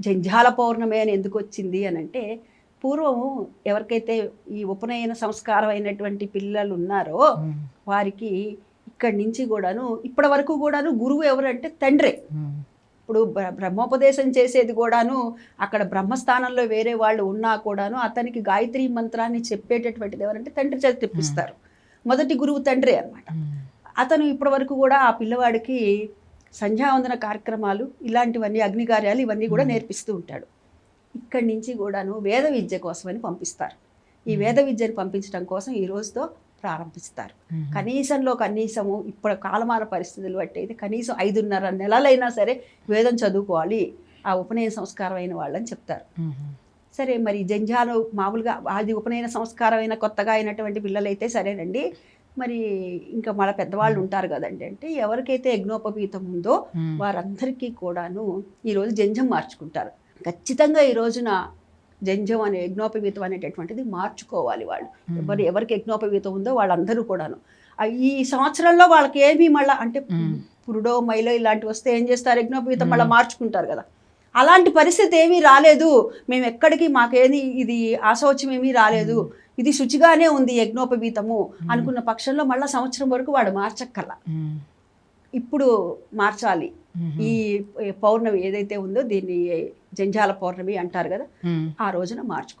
జంఝాల పౌర్ణమి అని ఎందుకు వచ్చింది అని అంటే పూర్వం ఎవరికైతే ఈ ఉపనయన సంస్కారం అయినటువంటి పిల్లలు ఉన్నారో వారికి ఇక్కడి నుంచి కూడాను ఇప్పటి వరకు కూడాను గురువు ఎవరంటే తండ్రే. ఇప్పుడు బ్ర- బ్రహ్మోపదేశం చేసేది కూడాను అక్కడ బ్రహ్మస్థానంలో వేరే వాళ్ళు ఉన్నా కూడాను అతనికి గాయత్రి మంత్రాన్ని చెప్పేటటువంటిది ఎవరంటే తండ్రి చేత తెప్పిస్తారు. మొదటి గురువు తండ్రే అన్నమాట. అతను ఇప్పటి వరకు కూడా ఆ పిల్లవాడికి సంధ్యావందన కార్యక్రమాలు ఇలాంటివన్నీ అగ్నికార్యాలు ఇవన్నీ కూడా నేర్పిస్తూ ఉంటాడు. ఇక్కడి నుంచి కూడాను వేద విద్య కోసమని పంపిస్తారు. ఈ వేద విద్యను పంపించడం కోసం ఈ రోజుతో ప్రారంభిస్తారు. కనీసంలో కనీసము ఇప్పుడు కాలమాన పరిస్థితులు బట్టి అయితే కనీసం ఐదున్నర నెలలైనా సరే వేదం చదువుకోవాలి ఆ ఉపనయన సంస్కారం అయిన వాళ్ళని చెప్తారు. సరే మరి జంజాలు మామూలుగా అది ఉపనయన సంస్కారం అయిన కొత్తగా అయినటువంటి పిల్లలైతే సరేనండి. మరి ఇంకా మన పెద్దవాళ్ళు ఉంటారు కదండి అంటే ఎవరికైతే యజ్ఞోపవీతం ఉందో వారందరికీ కూడాను ఈరోజు జంజం మార్చుకుంటారు. ఖచ్చితంగా ఈ రోజున జంజం అనే యజ్ఞోపవీతం అనేటటువంటిది మార్చుకోవాలి వాళ్ళు. ఎవరు ఎవరికి యజ్ఞోపవీతం ఉందో వాళ్ళందరూ కూడాను. ఈ సంవత్సరంలో వాళ్ళకి ఏమీ మళ్ళీ అంటే పురుడో మైలో ఇలాంటివి వస్తే ఏం చేస్తారు? యజ్ఞోపవీతం మళ్ళీ మార్చుకుంటారు కదా. అలాంటి పరిస్థితి ఏమీ రాలేదు. మేము ఎక్కడికి మాకేది ఇది ఆశోచం ఏమీ రాలేదు. ఇది శుచిగానే ఉంది యజ్ఞోపవీతము అనుకున్న పక్షంలో మళ్ళీ సంవత్సరం వరకు వాడు మార్చక్కర్లా. ఇప్పుడు మార్చాలి. ఈ పౌర్ణమి ఏదైతే ఉందో దీన్ని జంజాల పౌర్ణమి అంటారు కదా ఆ రోజున మార్చుకోవాలి.